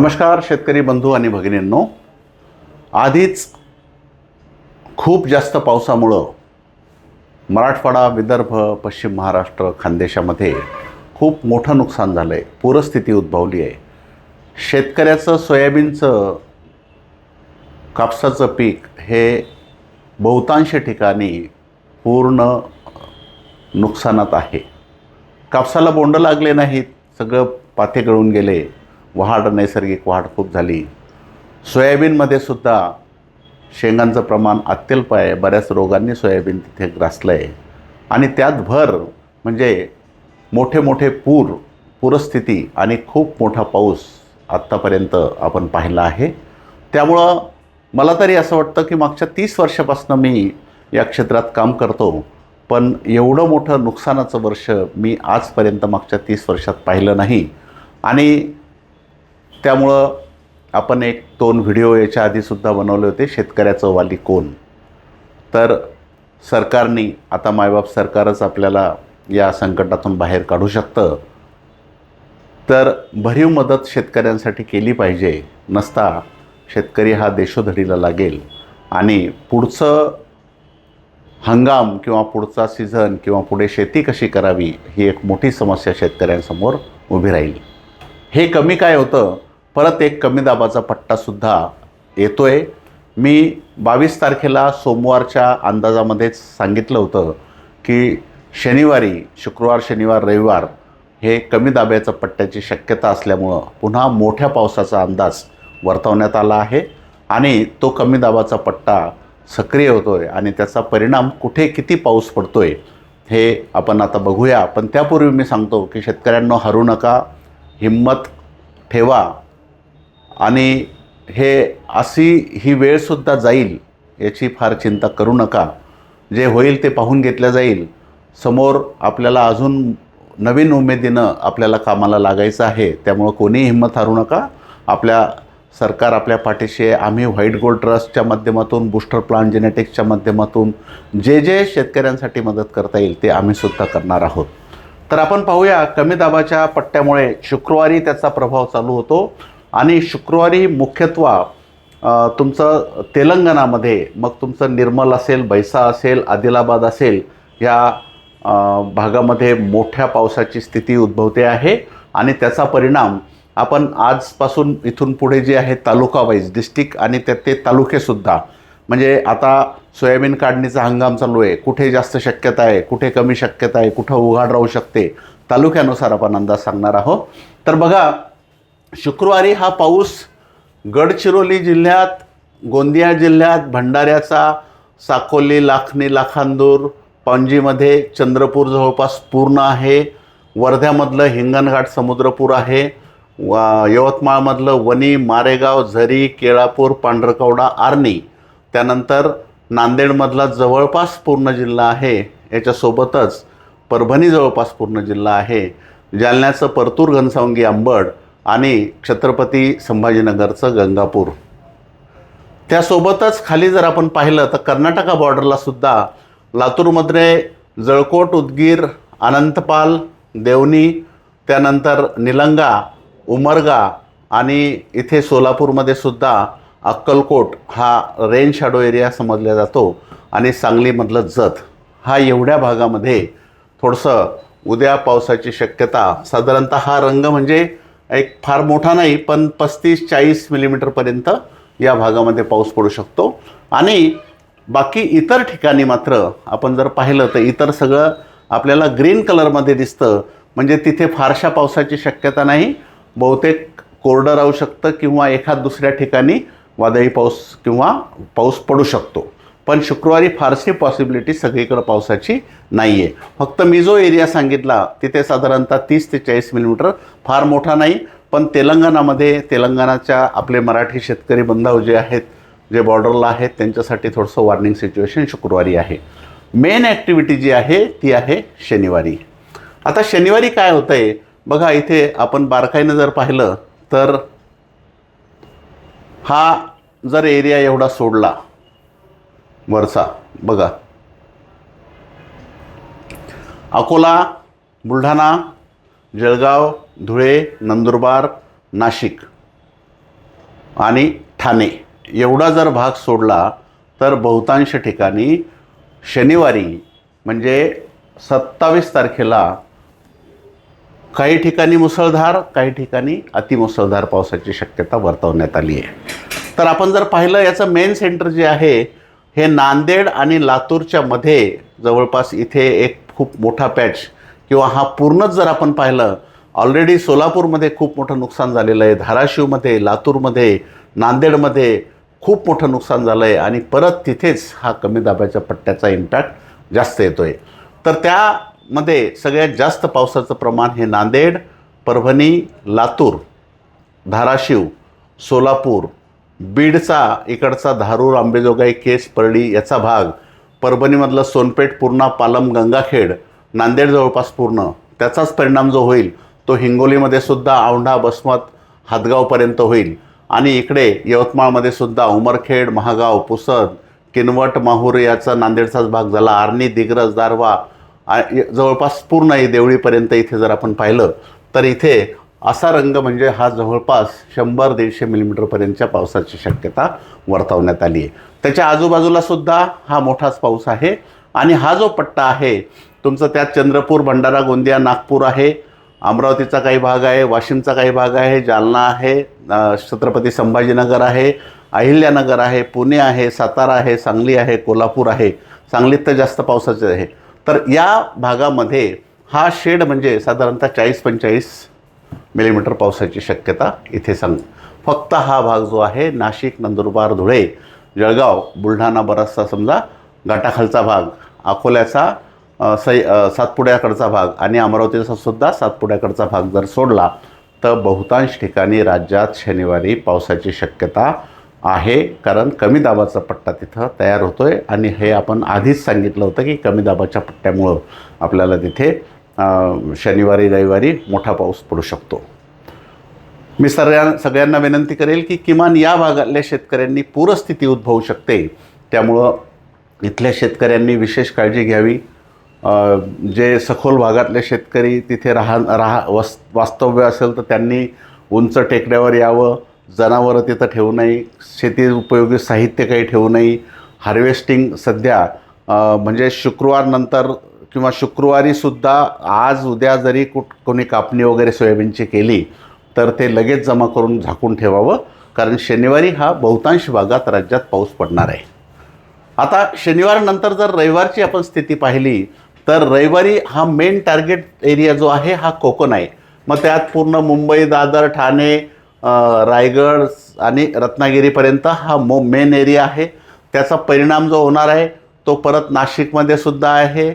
नमस्कार शेतकरी बंधू आणि भगिनींनो. आधीच खूप जास्त पावसामुळं मराठवाडा विदर्भ पश्चिम महाराष्ट्र खानदेशामध्ये खूप मोठं नुकसान झालं आहे पूरस्थिती उद्भवली आहे शेतकऱ्याचं सोयाबीनचं कापसाचं पीक हे बहुतांश ठिकाणी पूर्ण नुकसानात आहे. कापसाला बोंड लागले नाहीत सगळं पाते गळून गेले. वाढ नैसर्गिक वाढ खूप झाली. सोयाबीनमध्ये सुद्धा शेंगांचं प्रमाण अत्यल्प आहे. बऱ्याच रोगांनी सोयाबीन तिथे ग्रासलं आहे आणि त्यात भर म्हणजे मोठे मोठे पूर पूरस्थिती आणि खूप मोठा पाऊस आत्तापर्यंत आपण पाहिला आहे. त्यामुळं मला तरी असं वाटतं की मागच्या तीस वर्षापासून मी या क्षेत्रात काम करतो. पण एवढं मोठं नुकसानाचं वर्ष मी आजपर्यंत मागच्या तीस वर्षात पाहिलं नाही. आणि त्यामुळं आपण एक दोन व्हिडिओ याच्या आधीसुद्धा बनवले होते शेतकऱ्याचं वाली कोण? तर सरकारने आता मायबाप सरकारच आपल्याला या संकटातून बाहेर काढू शकतं. तर भरीव मदत शेतकऱ्यांसाठी केली पाहिजे नसता शेतकरी हा देशोधडीला लागेल. आणि पुढचं हंगाम किंवा पुढचा सीझन किंवा पुढे शेती कशी करावी ही एक मोठी समस्या शेतकऱ्यांसमोर उभी राहील. हे कमी काय होतं? परत एक कमी दाबाचा पट्टासुद्धा येतो आहे मी बावीस तारखेला सोमवारच्या अंदाजामध्येच सांगितलं होतं की शनिवारी शुक्रवार शनिवार रविवार हे कमी दाब्याचं पट्ट्याची शक्यता असल्यामुळं पुन्हा मोठ्या पावसाचा अंदाज वर्तवण्यात आला आहे आणि तो कमी दाबाचा पट्टा सक्रिय होतो आहे आणि त्याचा परिणाम कुठे किती पाऊस पडतो आहे हे आपण आता बघूया. पण त्यापूर्वी मी सांगतो की शेतकऱ्यांना हरू नका हिंमत ठेवा. आणि हे अशी ही वेळसुद्धा जाईल याची फार चिंता करू नका. जे होईल ते पाहून घेतलं जाईल. समोर आपल्याला अजून नवीन उमेदीनं आपल्याला कामाला लागायचं आहे त्यामुळं कोणीही हिंमत हारू नका. आपल्या सरकार आपल्या पाठीशी आहे. आम्ही व्हाईट गोल्ड ट्रस्टच्या माध्यमातून बूस्टर प्लांट जेनेटिक्सच्या माध्यमातून जे जे शेतकऱ्यांसाठी मदत करता येईल ते आम्हीसुद्धा करणार आहोत. तर आपण पाहूया कमी दाबाच्या पट्ट्यामुळे शुक्रवारी त्याचा प्रभाव चालू होतो. आणि शुक्रवारी मुख्यत्व तुमचं तेलंगणामध्ये मग तुमचं निर्मल असेल बैसा असेल आदिलाबाद असेल या भागामध्ये मोठ्या पावसाची स्थिती उद्भवते आहे. आणि त्याचा परिणाम आपण आजपासून इथून पुढे जे आहे तालुका वाईज डिस्ट्रिक्ट आणि त्या ते तालुकेसुद्धा म्हणजे आता सोयाबीन काढणीचा हंगाम चालू आहे कुठे जास्त शक्यता आहे कुठे कमी शक्यता आहे कुठं उघाड राहू शकते तालुक्यानुसार आपण अंदाज सांगणार आहोत. तर बघा शुक्रवारी हा पाऊस गडचिरोली जिल्ह्यात गोंदिया जिल्ह्यात भंडाऱ्याचा साकोली लाखनी लाखांदूर पणजीमध्ये चंद्रपूर जवळपास पूर्ण आहे. वर्ध्यामधलं हिंगणघाट समुद्रपूर आहे. व यवतमाळमधलं वणी मारेगाव झरी केळापूर पांढरकवडा आर्णी त्यानंतर नांदेडमधला जवळपास पूर्ण जिल्हा आहे. याच्यासोबतच परभणी जवळपास पूर्ण जिल्हा आहे. जालन्याचं परतूर घनसावंगी आंबड आणि छत्रपती संभाजीनगरचं गंगापूर. त्यासोबतच खाली जर आपण पाहिलं तर कर्नाटका बॉर्डरला सुद्धा लातूरमध्ये जळकोट उदगीर अनंतपाल देवनी त्यानंतर निलंगा उमरगा आणि इथे सोलापूरमध्ये सुद्धा अक्कलकोट हा रेन शॅडो एरिया समजला जातो आणि सांगलीमधलं जत हा एवढ्या भागामध्ये थोडंसं उद्या पावसाची शक्यता साधारणतः हा रंग म्हणजे एक फार मोठा नाही पण पस्तीस चाळीस मिलीमीटरपर्यंत या भागामध्ये पाऊस पडू शकतो. आणि बाकी इतर ठिकाणी मात्र आपण जर पाहिलं तर इतर सगळं आपल्याला ग्रीन कलरमध्ये दिसतं. म्हणजे तिथे फारशा पावसाची शक्यता नाही. बहुतेक कोरडं राहू शकतं किंवा एखाद दुसऱ्या ठिकाणी वादळी पाऊस किंवा पाऊस पडू शकतो. पण शुक्रवारी फारशी पॉसिबिलिटी सगळीकडं पावसाची नाही आहे फक्त मी जो एरिया सांगितला तिथे साधारणतः तीस ते चाळीस मिलीमीटर फार मोठा नाही पण तेलंगणामध्ये तेलंगणाच्या आपले मराठी शेतकरी बंधव जे आहेत जे बॉर्डरला आहेत त्यांच्यासाठी थोडंसं वॉर्निंग सिच्युएशन शुक्रवारी आहे. मेन ॲक्टिव्हिटी जी आहे ती आहे शनिवारी. आता शनिवारी काय होतं आहे बघा इथे आपण बारकाईनं जर पाहिलं तर हा जर एरिया एवढा सोडला वरचा बघा. अकोला बुलढाणा जळगाव धुळे नंदुरबार नाशिक आणि ठाणे. एवढा जर भाग सोडला तर बहुतांश ठिकाणी शनिवारी म्हणजे सत्तावीस तारखेला काही ठिकाणी मुसळधार काही ठिकाणी अतिमुसळधार पावसाची शक्यता वर्तवण्यात आली आहे. तर आपण जर पाहिलं याचं मेन सेंटर जे आहे हे नांदेड आणि लातूरच्या मध्ये जवळपास इथे एक खूप मोठा पॅच किंवा हा पूर्णच जर आपण पाहिलं ऑलरेडी सोलापूरमध्ये खूप मोठं नुकसान झालेलं आहे धाराशिवमध्ये लातूरमध्ये नांदेडमध्ये खूप मोठं नुकसान झालं आहे आणि परत तिथेच हा कमी दाबाच्या पट्ट्याचा इम्पॅक्ट जास्त येतो आहे तर त्यामध्ये सगळ्यात जास्त पावसाचं प्रमाण हे नांदेड परभणी लातूर धाराशिव सोलापूर बीडचा इकडचा धारूर आंबेजोगाई केस परळी याचा भाग परभणीमधलं सोनपेठ पूर्णा पालम गंगाखेड नांदेड जवळपास पूर्ण. त्याचाच परिणाम जो होईल तो हिंगोलीमध्ये सुद्धा औंढा बसमत हातगावपर्यंत होईल. आणि इकडे यवतमाळमध्ये सुद्धा उमरखेड महागाव पुसद किनवट माहूर याचा नांदेडचाच भाग झाला. आर्णी दिग्रज दारवा जवळपास पूर्ण देवळीपर्यंत इथे जर आपण पाहिलं तर इथे असा रंग म्हणजे हा जवळपास शंभर दीडशे मिलीमीटरपर्यंतच्या पावसाची शक्यता वर्तवण्यात आली आहे. त्याच्या आजूबाजूला सुद्धा हा मोठाच पाऊस आहे. आणि हा जो पट्टा आहे तुमचं त्यात चंद्रपूर भंडारा गोंदिया नागपूर आहे. अमरावतीचा काही भाग आहे वाशिमचा काही भाग आहे जालना आहे छत्रपती संभाजीनगर आहे अहिल्यानगर आहे पुणे आहे सातारा आहे सांगली आहे कोल्हापूर आहे. सांगलीत तर जास्त पावसाचे आहे. तर या भागामध्ये हा शेड म्हणजे साधारणतः चाळीस पंचेचाळीस मिलीमीटर पावसाची शक्यता इथे सांग. फक्त हा भाग जो आहे नाशिक नंदुरबार धुळे जळगाव बुलढाणा बराचसा समजा घाटाखालचा भाग अकोल्याचा सै सातपुड्याकडचा भाग आणि अमरावतीचा सुद्धा सातपुड्याकडचा भाग जर सोडला तर बहुतांश ठिकाणी राज्यात शनिवारी पावसाची शक्यता आहे. कारण कमी दाबाचा पट्टा तिथं तयार होतो आहे आणि हे आपण आधीच सांगितलं होतं की कमी दाबाच्या पट्ट्यामुळं आपल्याला तिथे शनिवारी रविवारी मोठा पाऊस पडू शकतो. मी सगळ्या सगळ्यांना विनंती करेल की किमान या भागातल्या शेतकऱ्यांनी पूरस्थिती उद्भवू शकते. त्यामुळं इथल्या शेतकऱ्यांनी विशेष काळजी घ्यावी. जे सखोल भागातले शेतकरी तिथे राहा राहा वस वास्तव्य असेल तर त्यांनी उंच टेकड्यावर यावं. जनावरं तिथं ठेवू नये. शेती उपयोगी साहित्य काही ठेवू नये. हार्वेस्टिंग सध्या म्हणजे शुक्रवारनंतर किंवा शुक्रवारीसुद्धा आज उद्या जरी कुठ कोणी कापणी वगैरे सोयाबीनची केली तर ते लगेच जमा करून झाकून ठेवावं. कारण शनिवारी हा बहुतांश भागात राज्यात पाऊस पडणार आहे. आता शनिवारनंतर जर रविवारची आपण स्थिती पाहिली तर रविवारी हा मेन टार्गेट एरिया जो आहे हा कोकण आहे. मग त्यात पूर्ण मुंबई दादर ठाणे रायगड आणि रत्नागिरीपर्यंत हा मो मेन एरिया आहे. त्याचा परिणाम जो होणार आहे तो परत नाशिकमध्ये सुद्धा आहे.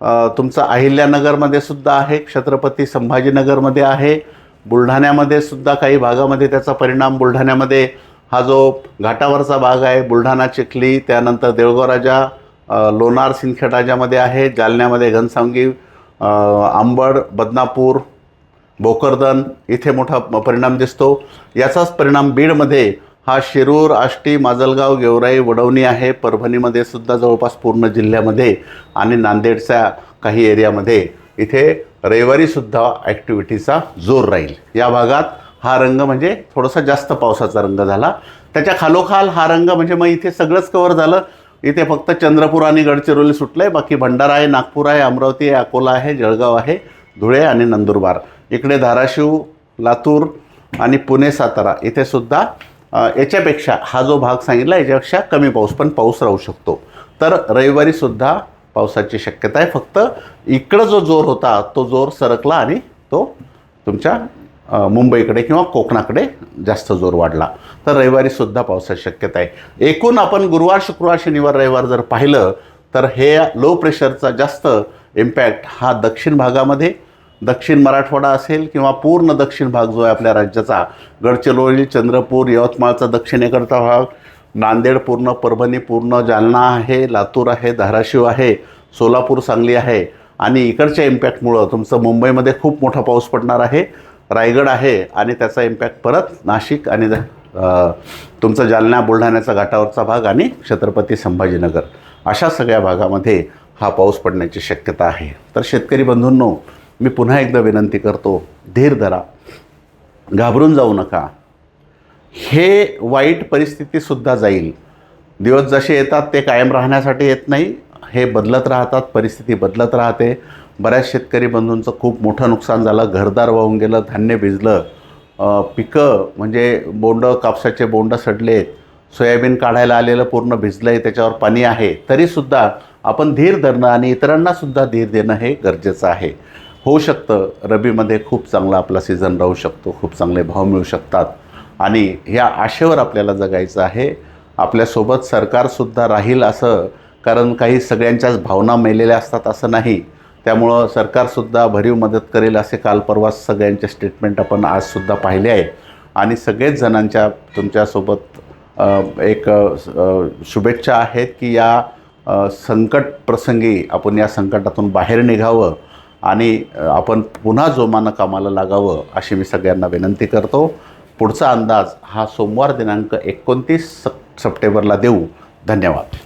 तुमचं अहिल्यानगरमध्ये सुद्धा आहे छत्रपती संभाजीनगरमध्ये आहे बुलढाण्यामध्ये सुद्धा काही भागामध्ये त्याचा परिणाम बुलढाण्यामध्ये हा जो घाटावरचा भाग आहे बुलढाणा चिखली त्यानंतर देऊळगाव राजा लोणार सिंदखेड राजामध्ये आहे जालन्यामध्ये घनसावंगी आंबड बदनापूर भोकरदन इथे मोठा परिणाम दिसतो. याचाच परिणाम बीडमध्ये हा शिरूर आष्टी माजलगाव गेवराई वडवणी आहे. परभणीमध्ये सुद्धा जवळपास पूर्ण जिल्ह्यामध्ये आणि नांदेडच्या काही एरियामध्ये इथे रविवारीसुद्धा ॲक्टिव्हिटीचा जोर राहील. या भागात हा रंग म्हणजे थोडासा जास्त पावसाचा रंग झाला. त्याच्या खालोखाल हा रंग म्हणजे मग इथे सगळंच कवर झालं. इथे फक्त चंद्रपूर आणि गडचिरोली सुटलं आहे बाकी भंडारा आहे नागपूर आहे अमरावती आहे अकोला आहे जळगाव आहे धुळे आणि नंदुरबार. इकडे धाराशिव लातूर आणि पुणे सातारा इथे सुद्धा याच्यापेक्षा हा जो भाग सांगितला याच्यापेक्षा कमी पाऊस पण पाऊस राहू शकतो. तर रविवारीसुद्धा पावसाची शक्यता आहे. फक्त इकडं जो जोर होता तो जोर सरकला आणि तो तुमच्या मुंबईकडे किंवा कोकणाकडे जास्त जोर वाढला. तर रविवारीसुद्धा पावसाची शक्यता आहे. एकूण आपण गुरुवार शुक्रवार शनिवार रविवार जर पाहिलं तर हे लो प्रेशरचा जास्त इम्पॅक्ट हा दक्षिण भागामध्ये दक्षिण मराठवाडा असेल किंवा पूर्ण दक्षिण भाग जो आहे आपल्या राज्याचा गडचिरोली चंद्रपूर यवतमाळचा दक्षिणेकडचा भाग नांदेड पूर्ण परभणी पूर्ण जालना आहे लातूर आहे धाराशिव आहे सोलापूर सांगली आहे. आणि इकडच्या इम्पॅक्टमुळं तुमचं मुंबईमध्ये खूप मोठा पाऊस पडणार आहे. रायगड आहे आणि त्याचा इम्पॅक्ट परत नाशिक आणि तुमचा तुमचं जालना बुलढाण्याचा घाटावरचा भाग आणि छत्रपती संभाजीनगर. अशा सगळ्या भागामध्ये हा पाऊस पडण्याची शक्यता आहे. तर शेतकरी बंधूंनो मी पुन्हा एकदा विनंती करतो धीर धरा. घाबरून जाऊ नका. हे वाईट परिस्थितीसुद्धा जाईल. दिवस जसे येतात ते कायम राहण्यासाठी येत नाही. हे बदलत राहतात परिस्थिती बदलत राहते. बऱ्याच शेतकरी बंधूंचं खूप मोठं नुकसान झालं. घरदार वाहून गेलं धान्य भिजलं. पिकं म्हणजे बोंड कापसाचे बोंड सडले सोयाबीन काढायला आलेलं पूर्ण भिजलं आहे त्याच्यावर पाणी आहे. तरीसुद्धा आपण धीर धरणं आणि इतरांनासुद्धा धीर देणं हे गरजेचं आहे. होऊ शकतं. रबीमध्ये खूप चांगला आपला सीझन राहू शकतो. खूप चांगले भाव मिळू शकतात. आणि ह्या आशेवर आपल्याला जगायचं आहे. आपल्यासोबत सरकारसुद्धा राहील असं कारण काही सगळ्यांच्याच भावना मेलेल्या असतात असं नाही. त्यामुळं सरकारसुद्धा भरीव मदत करेल असे काल परवा सगळ्यांचे स्टेटमेंट आपण आजसुद्धा पाहिले आहे आणि सगळेच जणांच्या तुमच्यासोबत एक शुभेच्छा आहेत की या संकट प्रसंगी आपण या संकटातून बाहेर निघावं. आणि आपण पुन्हा जोमानं कामाला लागावं अशी मी सगळ्यांना विनंती करतो. पुढचा अंदाज हा सोमवार दिनांक एकोणतीस सप सप्टेंबरला देऊ. धन्यवाद.